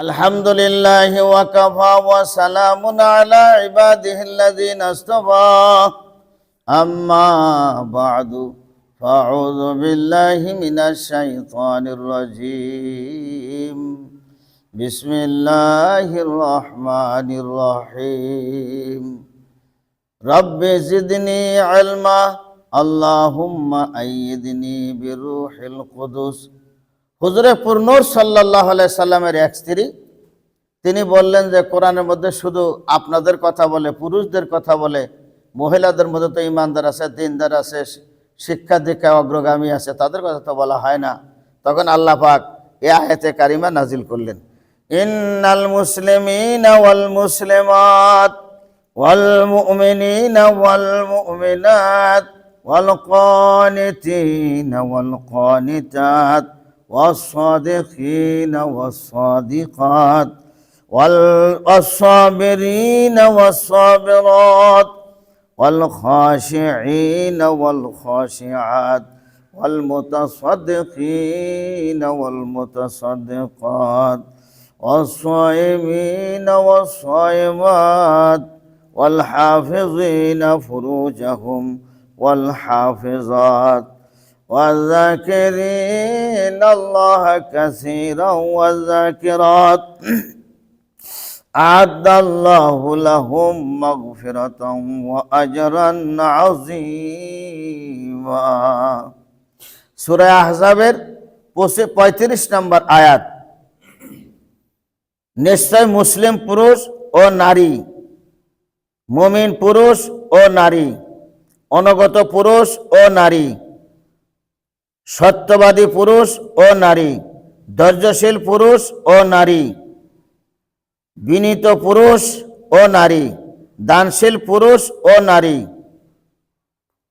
الحمد لله وكفى وسلام على عباده الذين اصطفى أما بعد فأعوذ بالله من الشيطان الرجيم بسم الله الرحمن الرحيم رب زدني علما اللهم أيدني بروح القدس হুজুরে পুরনুর সাল্লাহ সাল্লামের এক স্ত্রী তিনি বললেন যে কোরআনের মধ্যে শুধু আপনাদের কথা বলে পুরুষদের কথা বলে মহিলাদের মধ্যে তো ইমানদার আছে দিনদার আছে শিক্ষা দীক্ষা অগ্রগামী আছে তাদের কথা তো বলা হয় না তখন আল্লাহ পাক এ আয়াতে কারিমা নাজিল করলেন ইন্নাল মুসলিমিন ওয়াল মুসলিমাত ওয়াল মুমিনিন ওয়াল মুমিনাত ওয়াল قانتين والقانتات والصادقين والصادقات والصابرين والصابرات والخاشعين والخاشعات والمتصدقين والمتصدقات والصائمين والصائمات والحافظين فروجهم والحافظات. والذاكرين الله كثيرا والذاكرات أعد الله لهم مغفرة وأجرا عظيما سورة আহজাবের পঁয়ত্রিশ নম্বর আয়াত নিশ্চয় মুসলিম পুরুষ ও নারী মুমিন পুরুষ ও নারী অনগত পুরুষ ও নারী সত্যবাদী পুরুষ ও নারী, ধৈর্যশীল পুরুষ ও নারী, বিনীত পুরুষ ও নারী, দানশীল পুরুষ ও নারী,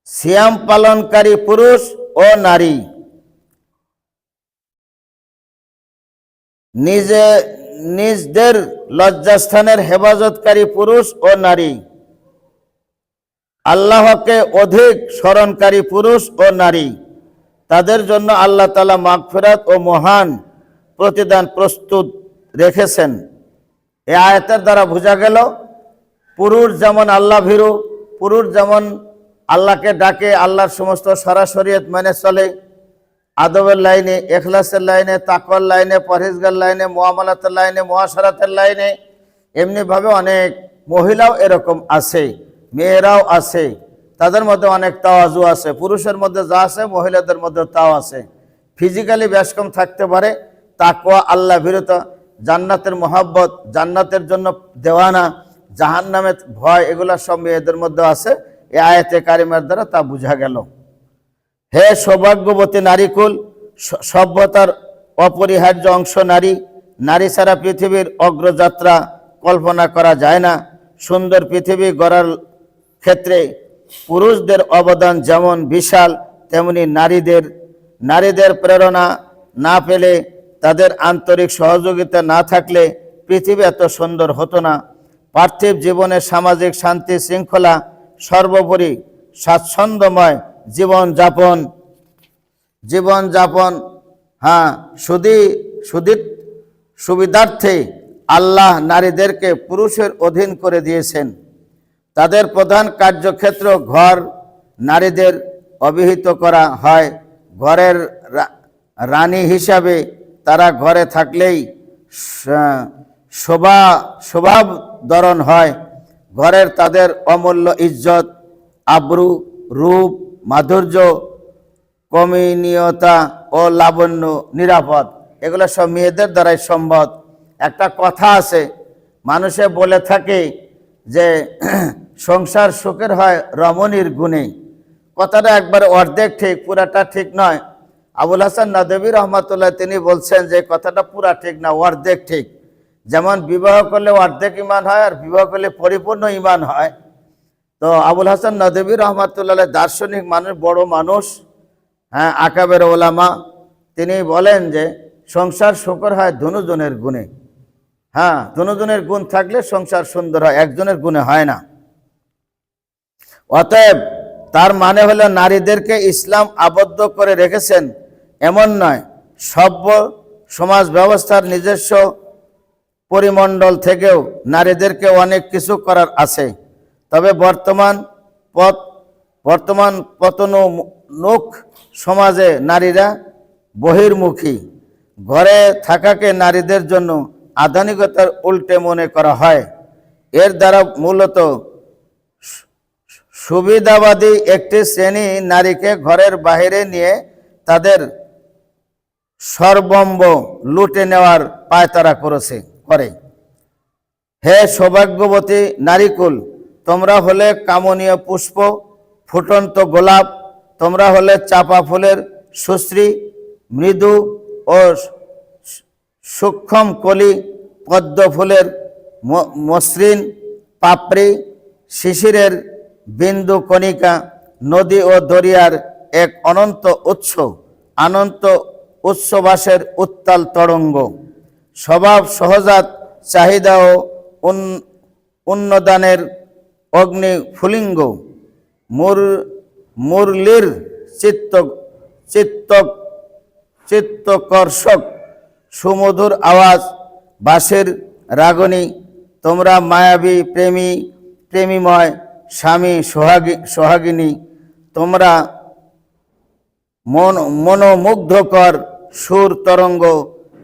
সিয়াম পালনকারী পুরুষ ও নারী, নিজে, নিজদের লজ্জাস্থানের হেফাজতকারী পুরুষ ও নারী, আল্লাহকে অধিক স্মরণকারী পুরুষ ও নারী। তাদের জন্য আল্লাহ তালা মাগফিরাত ও মহান প্রতিদান প্রস্তুত রেখেছেন। এ আয়তের দ্বারা বোঝা গেল, পুরুষ যেমন আল্লাহ ভীরু, পুরুষ যেমন আল্লাহকে ডাকে, আল্লাহর সমস্ত সরাসরিয়ত মেনে চলে। আদবের লাইনে, এখলাসের লাইনে তাকর লাইনে, পরহেজগার লাইনে মোয়ামলাতের লাইনে মহাসারাতের লাইনে, এমনিভাবে অনেক মহিলাও এরকম আছে, মেয়েরাও আছে। তাদের মধ্যে অনেক তাওয়াজু আছে। পুরুষের মধ্যে যা আছে, মহিলাদের মধ্যে তাও আছে। ফিজিক্যালি বেশ কম থাকতে পারে। তাকওয়া আল্লাহ বিরত। জান্নাতের মহাব্বত, জান্নাতের জন্য দেওয়ানা জাহান নামে ভয়, এগুলা সব মেয়েদের মধ্যে আছে। এ আয়তে কারিমার দ্বারা তা বোঝা গেল। হে সৌভাগ্যবতী নারীকুল সভ্যতার অপরিহার্য অংশ নারী নারী ছাড়া পৃথিবীর অগ্রযাত্রা কল্পনা করা যায় না। সুন্দর পৃথিবী গড়ার ক্ষেত্রে পুরুষদের অবদান যেমন বিশাল, তেমনি নারীদের নারীদের প্রেরণা না পেলে তাদের আন্তরিক সহযোগিতা না থাকলে পৃথিবী এত সুন্দর হতো না। পার্থিব জীবনে সামাজিক শান্তি শৃঙ্খলা সর্বোপরি স্বাচ্ছন্দ্যময় জীবনযাপন জীবনযাপন হ্যাঁ সুদী সুদী, সুবিধার্থে আল্লাহ নারীদেরকে পুরুষের অধীন করে দিয়েছেন। তাদের প্রধান কার্যক্ষেত্র ঘর নারীদের অভিহিত করা হয়। ঘরের রানী হিসাবে তারা ঘরে থাকলেই শোভা স্বভাব ধরন হয়। ঘরের তাদের অমূল্য ইজ্জত, আব্রু, রূপ, মাধুর্য, কমিনীয়তা ও লাবণ্য নিরাপদ। এগুলো সব মেয়েদের দ্বারাই সম্ভব। একটা কথা আছে, মানুষে বলে থাকে যে সংসার সুখের হয় রমণীর গুণে। কথাটা একবার অর্ধেক ঠিক, পুরাটা ঠিক নয়। আবুল হাসান নাদবী রহমতুল্লাহ তিনি বলছেন যে কথাটা পুরা ঠিক না, অর্ধেক ঠিক। যেমন বিবাহ করলে অর্ধেক ইমান হয় আর বিবাহ করলে পরিপূর্ণ ইমান হয়। তো আবুল হাসান নদবী রহমতুল্লাহ দার্শনিক মানুষ বড় মানুষ হ্যাঁ আকাবের ওলামা। তিনি বলেন যে সংসার শুকর হয় ধনুজনের গুণে। হ্যাঁ দুজনের গুণ থাকলে সংসার সুন্দর হয়, একজনের গুণে হয় না। অতএব তার মানে হলো নারীদেরকে ইসলাম আবদ্ধ করে রেখেছেন, এমন নয়। সভ্য সমাজ ব্যবস্থার নিজস্ব পরিমণ্ডল থেকেও নারীদেরকে অনেক কিছু করার আছে। তবে বর্তমান পথ, বর্তমান পতনোন্মুখ সমাজে নারীরা বহির্মুখী। ঘরে থাকাকে নারীদের জন্য আধুনিকতার উল্টে মনে করা হয়। এর দ্বারা মূলত সুবিধাবাদী একটি শ্রেণি নারীকে ঘরের বাইরে নিয়ে তাদের সর্বম্ব লুটে নেওয়ার পায়তারা করেছে, করে। হে সৌভাগ্যবতী নারীকুল, তোমরা হলে কামনীয় পুষ্প, ফুটন্ত গোলাপ, তোমরা হলে চাপা ফুলের সুশ্রী, মৃদু ও সূক্ষ্ম কলি, পদ্ম ফুলের মসৃণ পাপড়ি, শিশিরের বিন্দু কণিকা, নদী ও দরিয়ার এক অনন্ত উৎস, অনন্ত উৎসবাসের উত্তাল তরঙ্গ। স্বভাব, সহজাত চাহিদা ও উন- উন্নদানের অগ্নি ফুলিঙ্গ। মুর, মুরলির চিত্ত চিত্ত, চিত্তকর্ষক সুমধুর আওয়াজ, বাঁশের রাগনী, তোমরা মায়াবী প্রেমী, প্রেমীময় স্বামী সোহাগী, সোহাগিনী, তোমরা মন, মনোমুগ্ধকর সুর তরঙ্গ,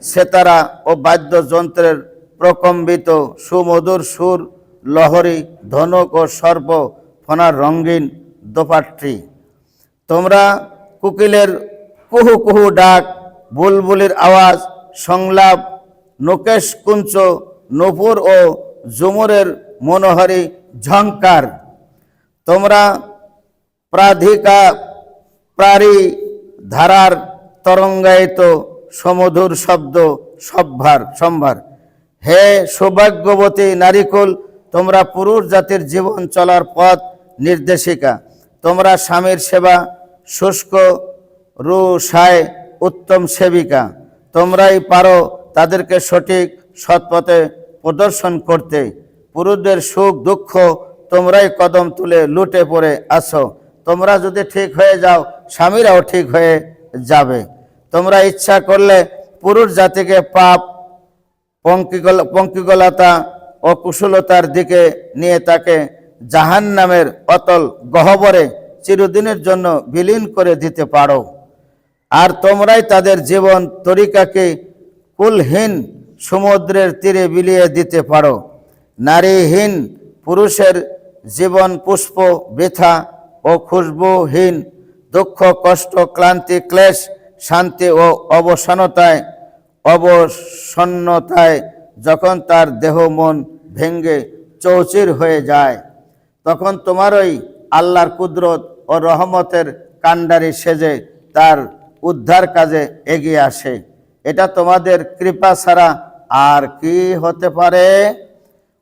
সেতারা ও বাদ্যযন্ত্রের প্রকম্বিত সুমধুর সুর, লহরী, ধনক ও সর্প, ফনার রঙিন দোপাট্রি তোমরা কুকিলের কুহু কুহু ডাক, বুলবুলির আওয়াজ সংলাপ, নোকেশ কুঞ্চ, নূপুর ও জুমুরের মনোহরী ঝঙ্কার তোমরা প্রাধিকা প্রারি ধারার তরঙ্গায়িত সমধুর শব্দ সম্ভার সম্ভার। হে সৌভাগ্যবতী নারীকুল, তোমরা পুরুষ জাতির জীবন চলার পথ নির্দেশিকা। তোমরা স্বামীর সেবা, শুষ্ক রুষায় উত্তম সেবিকা। তোমরাই পারো তাদেরকে সঠিক সৎপথে প্রদর্শন করতে। পুরুষদের সুখ, দুঃখ তোমরাই কদম তুলে লুটে পড়ে আসো তোমরা যদি ঠিক হয়ে যাও, স্বামীরাও ঠিক হয়ে যাবে। তোমরা ইচ্ছা করলে পুরুষ জাতিকে পাপ, পঙ্কিগল, পঙ্কিগলতা ও কুশলতার দিকে নিয়ে তাকে জাহান নামের অতল গহবরে চিরদিনের জন্য বিলীন করে দিতে পারো। আর তোমরাই তাদের জীবন তরিকাকে কুলহীন সমুদ্রের তীরে বিলিয়ে দিতে পারো। নারীহীন পুরুষের জীবন পুষ্প, বৃথা ও খুশবুহীন। দুঃখ, কষ্ট, ক্লান্তি, ক্লেশ, শান্তি ও অবসানতায় অবসন্নতায় যখন তার দেহ মন ভেঙ্গে চৌচির হয়ে যায়, তখন তোমারই আল্লাহর কুদরত ও রহমতের কাণ্ডারি সেজে তার উদ্ধার কাজে এগিয়ে আসে। এটা তোমাদের কৃপা ছাড়া আর কি হতে পারে?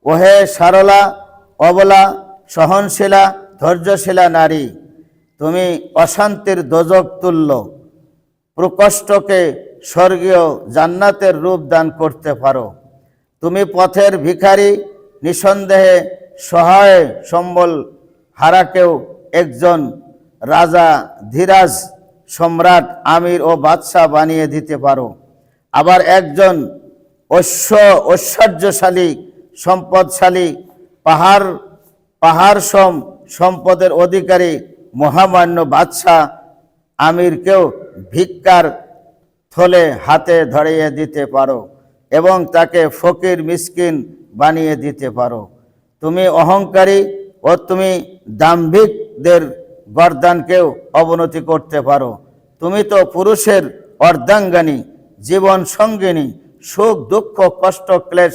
ওহে সারলা, অবলা, সহনশীলা, ধৈর্যশীলা নারী, তুমি অশান্তির দোজক তুল্য। প্রকষ্টকে স্বর্গীয় জান্নাতের রূপ দান করতে পারো। তুমি পথের ভিখারি, নিঃসন্দেহে সহায় সম্বল হারাকেও একজন রাজা ধীরাজ সম্রাট আমির ও বাদশাহ বানিয়ে দিতে পারো। আবার একজন ঐশ্ব ঐশ্বর্যশালী, সম্পদশালী, পাহাড় পাহাড় সম সম্পদের অধিকারী, মহামান্য বাদশাহ আমিরকেও ভিক্ষার থলে হাতে ধরিয়ে দিতে পারো এবং তাকে ফকির মিসকিন বানিয়ে দিতে পারো। তুমি অহংকারী ও তুমি দাম্ভিকদের গরদানকেও অবনতি করতে পারো। তুমি তো পুরুষের অর্ধাঙ্গানী, জীবন সঙ্গিনী, সুখ, দুঃখ, কষ্ট, ক্লেশ,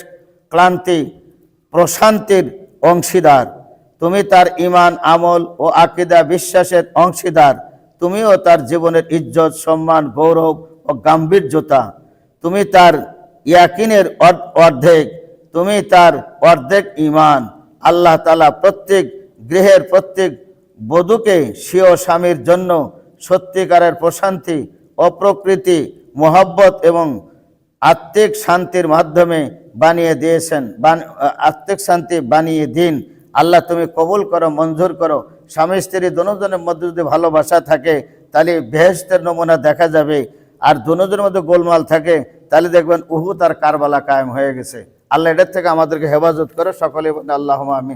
ক্লান্তি, প্রশান্তির অংশীদার। তুমি তার ইমান আমল ও আকিদা বিশ্বাসের অংশীদার। তুমিও তার জীবনের ইজ্জত, সম্মান, গৌরব ও গাম্ভীর্যতা। তুমি তার ইয়াকিনের অর্ধেক। তুমি তার অর্ধেক ইমান আল্লাহ তালা প্রত্যেক গৃহের প্রত্যেক বধূকে স্বীয় স্বামীর জন্য সত্যিকারের প্রশান্তি, অপ্রকৃতি, মোহব্বত এবং আত্মিক শান্তির মাধ্যমে বানিয়ে দিয়েছেন। আত্মিক শান্তি বানিয়ে দিন। আল্লাহ তুমি কবুল করো, মঞ্জুর করো। স্বামী, স্ত্রী দুজনের মধ্যে যদি ভালোবাসা থাকে, তাহলে বেহেস্তের নমুনা দেখা যাবে। আর দুজনের মধ্যে গোলমাল থাকে, তাহলে দেখবেন উহু তার কারবালা কায়েম হয়ে গেছে। আল্লাহ এটার থেকে আমাদেরকে হেফাজত করে। সকলে আল্লাহ আমিন।